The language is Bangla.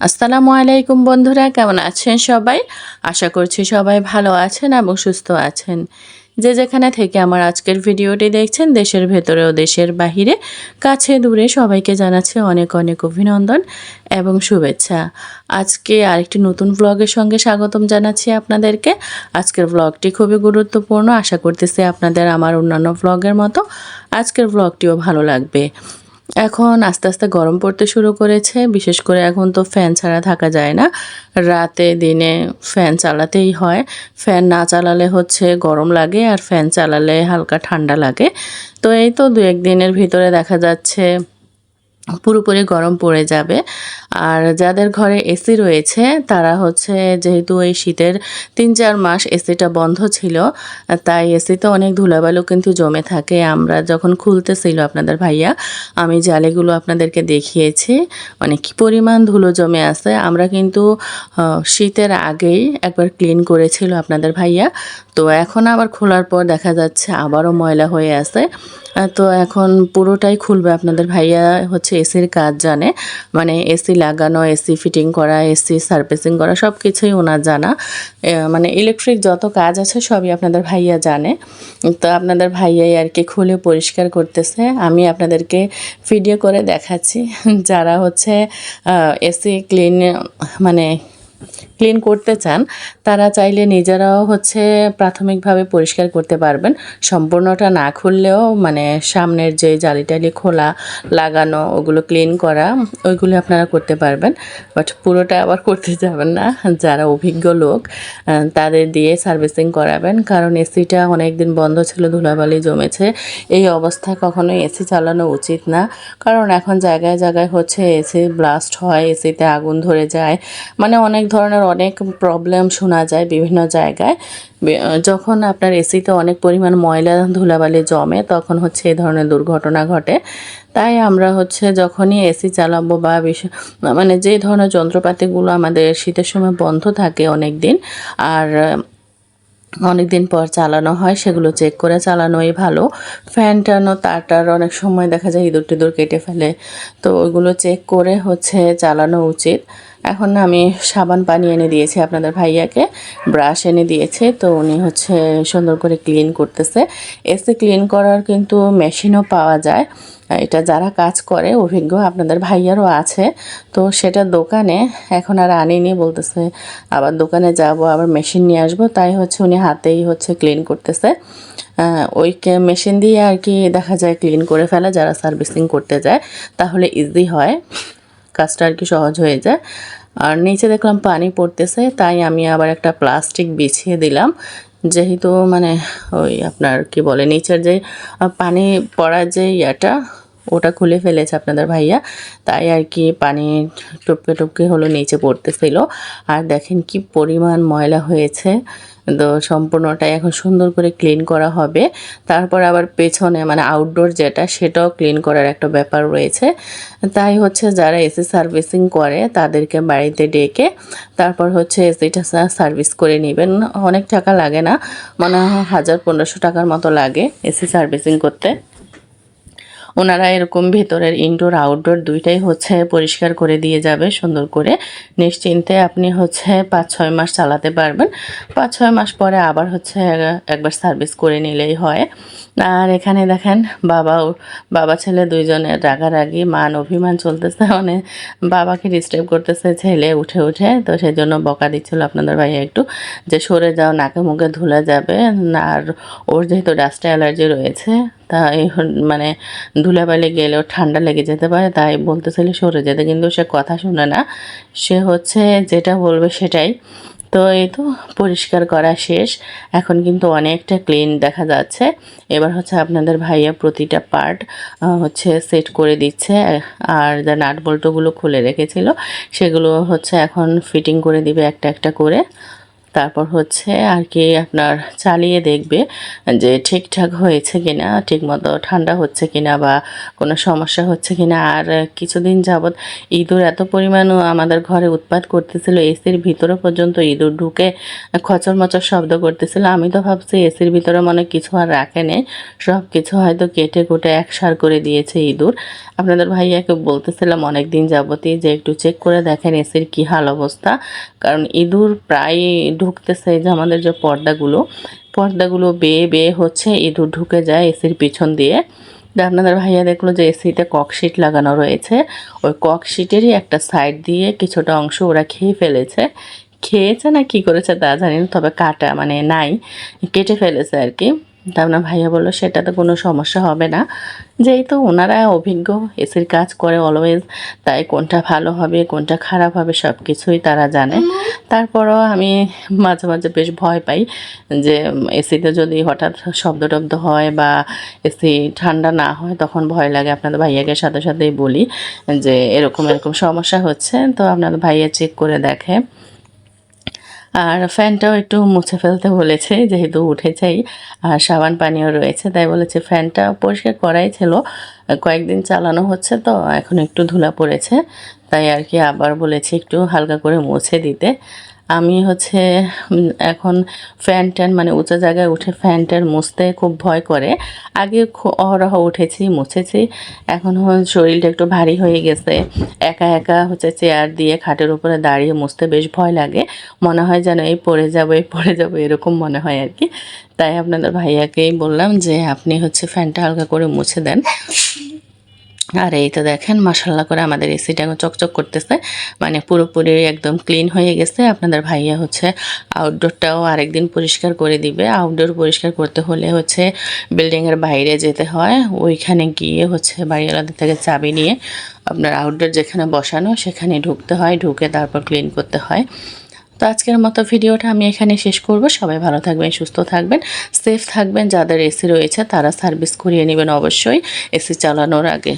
আসসালামু আলাইকুম বন্ধুরা, কেমন আছেন সবাই? আশা করছি সবাই ভালো আছেন এবং সুস্থ আছেন। যে যেখানে থেকে আমার আজকের ভিডিওটি দেখছেন, দেশের ভেতরে ও দেশের বাহিরে, কাছে দূরে সবাইকে জানাচ্ছে অনেক অনেক অভিনন্দন এবং শুভেচ্ছা। আজকে আরেকটি নতুন ব্লগের সঙ্গে স্বাগতম জানাচ্ছি আপনাদেরকে। আজকের ব্লগটি খুবই গুরুত্বপূর্ণ, আশা করতেছি আপনাদের আমার অন্যান্য ব্লগের মতো আজকের ব্লগটিও ভালো লাগবে। এখন আস্তে আস্তে গরম পড়তে শুরু করেছে, বিশেষ করে এখন তো ফ্যান ছাড়া থাকা যায় না। রাতে দিনে ফ্যান চালাতেই হয়। ফ্যান না চালালে হচ্ছে গরম লাগে আর ফ্যান চালালে হালকা ঠান্ডা লাগে। তো এই তো দু এক দিনের ভিতরে দেখা যাচ্ছে পুরোপুরি গরম পড়ে যাবে। আর যাদের ঘরে এসি রয়েছে, তারা হচ্ছে যেহেতু এই শীতের তিন চার মাস এসিটা বন্ধ ছিল, তাই এসিতে অনেক ধুলাবালু কিন্তু জমে থাকে। আমরা যখন খুলতেছিল আপনাদের ভাইয়া, আমি জালেগুলো আপনাদেরকে দেখিয়েছি মানে কি পরিমাণ ধুলো জমে আছে। আমরা কিন্তু শীতের আগেই একবার ক্লিন করেছিল আপনাদের ভাইয়া। তো এখন আবার খোলার পর দেখা যাচ্ছে আবারও ময়লা হয়ে আছে। তো এখন পুরোটাই খুলবে আপনাদের ভাইয়া হচ্ছে এসির কাজ জানে মানে এসি লাগানো, এসি ফিটিং করা, এসি সার্ভিসিং করা সব কিছুই ওনার জানা। মানে ইলেকট্রিক যত কাজ আছে সবই আপনাদের ভাইয়া জানে। তো আপনাদের ভাইয়াই আর কি খুলে পরিষ্কার করতেছে। আমি আপনাদেরকে ভিডিও করে দেখাচ্ছি। যারা হচ্ছে এসি ক্লিন মানে ক্লিন করতে চান, তারা চাইলে নিজেরাও হচ্ছে প্রাথমিকভাবে পরিষ্কার করতে পারবেন। সম্পূর্ণটা না খুললেও মানে সামনের যে জালি টালি খোলা লাগানো, ওগুলো ক্লিন করা, ওইগুলো আপনারা করতে পারবেন। বাট পুরোটা আবার করতে যাবেন না। যারা অভিজ্ঞ লোক তাদের দিয়ে সার্ভিসিং করাবেন। কারণ এসিটা অনেক দিন বন্ধ ছিল, ধুলাবালি জমেছে। এই অবস্থায় কখনোই এসি চালানো উচিত না। কারণ এখন জায়গায় জায়গায় হচ্ছে এসি ব্লাস্ট হয়, এসিতে আগুন ধরে যায়। মানে অনেক ধরনের অনেক প্রবলেম শোনা যায় বিভিন্ন জায়গায়। যখন আপনার এসিতে অনেক পরিমাণ ময়লা, ধুলাবালি জমে, তখন হচ্ছে এই ধরনের দুর্ঘটনা ঘটে। তাই আমরা হচ্ছে যখনই এসি চালাবো বা মানে যে ধরনের যন্ত্রপাতিগুলো আমাদের শীতের সময় বন্ধ থাকে অনেক দিন আর অনেক দিন পর চালানো হয়, সেগুলো চেক করে চালানোই ভালো। ফ্যান টানো তারটার অনেক সময় দেখা যায় ইঁদুর টিঁদুর কেটে ফেলে। তো ওইগুলো চেক করে হচ্ছে চালানো উচিত। এখন আমি সাবান পানি এনে দিয়েছি আপনাদের ভাইয়াকে। ব্রাশ এনে দিয়েছে, তো উনি হচ্ছে সুন্দর করে ক্লিন করতেছে। এসে ক্লিন করার কিন্তু মেশিনও পাওয়া যায়। এটা যারা কাজ করে, অভিজ্ঞ আপনাদের ভাইয়ারও আছে, তো সেটা দোকানে এখন আর আনিনি বলতেছে, আবার দোকানে যাব, আবার মেশিন নিয়ে আসব, তাই হচ্ছে উনি হাতেই হচ্ছে ক্লিন করতেছে। ওই মেশিন দিয়ে আর কি দেখা যায় ক্লিন করে ফেলা, যারা সার্ভিসিং করতে যায়, তাহলে ইজি হয়। কাজটা আর কি সহজ হয়ে যায়। আর নিচে দেখলাম পানি পড়তেছে, তাই আমি আবার একটা প্লাস্টিক বিছিয়ে দিলাম। যেহেতু মানে ওই আপনার কি বলে, নিচের যে পানি পড়ার যে ইয়াটা ওটা খুলে ফেলেছে আপনাদের ভাইয়া। তাই আর কি পানি টপকে টপকে হলো নিচে পড়তেছিল। আর দেখেন কি পরিমাণ ময়লা হয়েছে। তো সম্পূর্ণটাই এখন সুন্দর করে ক্লিন করা হবে। তারপর আবার পেছনে মানে আউটডোর যেটা, সেটাও ক্লিন করার একটা ব্যাপার রয়েছে। তাই হচ্ছে যারা এসি সার্ভিসিং করে, তাদেরকে বাড়িতে ডেকে তারপর হচ্ছে এসিটা সার্ভিস করে নেবেন। অনেক টাকা লাগে না, মনে হাজার পনেরোশো টাকার মতো লাগে এসি সার্ভিসিং করতে। ওনারা এরকম ভেতরের ইনডোর আউটডোর দুইটাই হচ্ছে পরিষ্কার করে দিয়ে যাবে, সুন্দর করে। নিশ্চিন্তে আপনি হচ্ছে পাঁচ, ছয় মাস চালাতে পারবেন। পাঁচ, ছয় মাস পরে আবার হচ্ছে একবার সার্ভিস করে নিলেই হয়। আর এখানে দেখেন বাবা বাবা ছেলে দুইজনের রাগারাগি, মান, অভিমান চলতেছে। মানে বাবাকে ডিস্টার্ব করতেছে ছেলে উঠে উঠে। তো সেই জন্য বকা দিচ্ছিল আপনাদের ভাইয়া একটু যে সরে যাও, নাকে মুখে ধুলে যাবে। আর ওর যেহেতু ডাস্ট অ্যালার্জি রয়েছে, তাই মানে ধুলাবালি গেলেও ঠান্ডা লেগে যেতে পারে, তাই বলতেছিল সরে যেতে। কিন্তু সে কথা শুনে না। সে হচ্ছে যেটা বলবে সেটাই। তো এই তো পরিষ্কার করা শেষ। এখন কিন্তু অনেকটা ক্লিন দেখা যাচ্ছে। এবার হচ্ছে আপনাদের ভাইয়া প্রতিটা পার্ট হচ্ছে সেট করে দিচ্ছে। আর যা নাট বল্টুগুলো খুলে রেখেছিল, সেগুলো হচ্ছে এখন ফিটিং করে দিবে একটা একটা করে। তারপর হচ্ছে আর কি আপনার চালিয়ে দেখবে যে ঠিকঠাক হয়েছে কিনা, ঠিকমতো ঠান্ডা হচ্ছে কিনা বা কোনো সমস্যা হচ্ছে কিনা। আর কিছুদিন যাবৎ ইঁদুর এত পরিমাণও আমাদের ঘরে উৎপাত করতেছিল, এসির ভিতরে পর্যন্ত ইঁদুর ঢুকে খচর মচর শব্দ করতেছিল। আমি তো ভাবছি এসির ভিতরে মনে কিছু আর রাখে নেই, সব কিছু হয়তো কেটে কুটে একসার করে দিয়েছে ইঁদুর। আপনাদের ভাইয়াকে বলতেছিলাম অনেক দিন যাবতই যে একটু চেক করে দেখেন এসির কী হাল অবস্থা। কারণ ইঁদুর প্রায় ঢুকতেছে যে আমাদের যে পর্দাগুলো পর্দাগুলো বেয়ে বেয়ে হচ্ছে ইঁদুর ঢুকে যায় এসির পিছন দিয়ে। আপনাদের ভাইয়া দেখল যে এসিতে ককশিট লাগানো রয়েছে। ওই ককশিটেরই একটা সাইড দিয়ে কিছুটা অংশ ওরা খেয়ে ফেলেছে। খেয়েছে না কি করেছে তা জানি তবে কাটা মানে নাই, কেটে ফেলেছে আর কি। আপনার ভাইয়া বলল সেটাতে কোনো সমস্যা হবে না। যেহেতু ওনারা অভিজ্ঞ, এসির কাজ করে অলওয়েজ তাই কোনটা ভালো হবে, কোনটা খারাপ হবে সব কিছুই তারা জানে। তারপরও আমি মাঝে মাঝে বেশ ভয় পাই যে, এসিতে যদি হঠাৎ শব্দ টব্দ হয় বা এসি ঠান্ডা না হয়, তখন ভয় লাগে। আপনাদের ভাইয়াকে সাথে সাথেই বলি যে, এরকম এরকম সমস্যা হচ্ছে, তো আপনাদের ভাইয়া চেক করে দেখে। আর ফ্যানটাও একটু মুছে ফেলতে বলেছে, যেহেতু উঠে চাই আর সাবান পানিও রয়েছে, তাই বলেছে ফ্যানটা পরিষ্কার করাই ছিল। কয়েকদিন চালানো হচ্ছে তো, এখন একটু ধুলা পড়েছে, তাই আর কি আবার বলেছি একটু হালকা করে মুছে দিতে। আমি হচ্ছে এখন ফ্যান ট্যান মানে উঁচু জায়গায় উঠে ফ্যান ট্যান মুছতে খুব ভয় করে। আগে অহরহ উঠেছি, মুছেছি। এখন শরীরটা একটু ভারী হয়ে গেছে। একা একা হচ্ছে চেয়ার দিয়ে খাটের উপরে দাঁড়িয়ে মুছতে বেশ ভয় লাগে। মনে হয় যেন এই পড়ে যাব, এই পড়ে যাব, এরকম মনে হয় আর কি। তাই আপনাদের ভাইয়াকেই বললাম যে, আপনি হচ্ছে ফ্যানটা হালকা করে মুছে দেন। আর এই তো দেখেন মশাল্লা করে আমাদের এসিটা এখন চকচক করতেছে। মানে পুরোপুরি একদম ক্লিন হয়ে গেছে। আপনাদের ভাইয়া হচ্ছে আউটডোরটাও আরেকদিন পরিষ্কার করে দিবে। আউটডোর পরিষ্কার করতে হলে হচ্ছে বিল্ডিংয়ের বাইরে যেতে হয়। ওইখানে গিয়ে হচ্ছে বাড়িওয়ালাদের থেকে চাবি নিয়ে আপনার আউটডোর যেখানে বসানো সেখানে ঢুকতে হয়। ঢুকে তারপর ক্লিন করতে হয়। তো আজকের মতো ভিডিওটা আমি এখানে শেষ করব। সবাই ভালো থাকবেন, সুস্থ থাকবেন সেফ থাকবেন। যাদের এসি রয়েছে তারা সার্ভিস করিয়ে নেবেন অবশ্যই এসি চালানোর আগে।